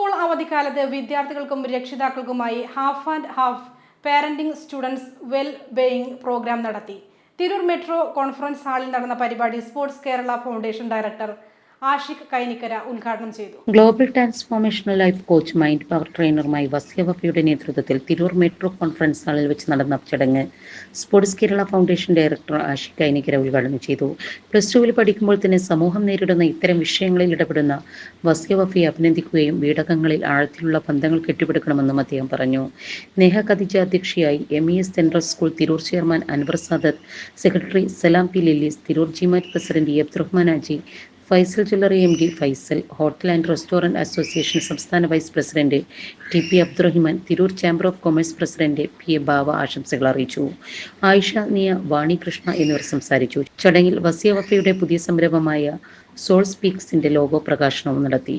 School അവധിക്കാലത്ത് വിദ്യാർത്ഥികൾക്കും രക്ഷിതാക്കൾക്കുമായി half and half parenting students well being program നടത്തി. തിരൂർ മെട്രോ കോൺഫറൻസ് ഹാളിൽ നടന്ന പരിപാടി sports Kerala foundation director Ashiq Kainikkara ഉദ്ഘാടനം ചെയ്തു. Global transformational life coach mind power ട്രെയിനറുമായി Wasya വഫിയുടെ നേതൃത്വത്തിൽ തിരൂർ മെട്രോ കോൺഫറൻസ് ഹാളിൽ വെച്ച് നടന്ന ചടങ്ങ് sports Kerala foundation director Ashiq Kainikkara ഉദ്ഘാടനം ചെയ്തു. പ്ലസ് ടുവിൽ പഠിക്കുമ്പോൾ തന്നെ സമൂഹം നേരിടുന്ന ഇത്തരം വിഷയങ്ങളിൽ ഇടപെടുന്ന വസ്യ അഭിനന്ദിക്കുകയും വീടകങ്ങളിൽ ആഴത്തിലുള്ള ബന്ധങ്ങൾ കെട്ടിപ്പടുക്കണമെന്നും അദ്ദേഹം പറഞ്ഞു. നേഹ ഖദീജ അധ്യക്ഷയായി M E S central school Tirur chairman Anwar Sadath secretary Salam P Lillies Tirur GMAT president Abdurahman Aji Faisal jewellery M D Faisal hotel and restaurant association സംസ്ഥാന vice president T P Abdurahiman Tirur chamber of commerce president P A Bava ആശംസകൾ അറിയിച്ചു. ആയിഷ നിയ വാണി കൃഷ്ണ എന്നിവർ സംസാരിച്ചു. ചടങ്ങിൽ വസിയ വഫയുടെ പുതിയ സംരംഭമായ soul സ്പീക്സിന്റെ logo പ്രകാശനവും നടത്തി.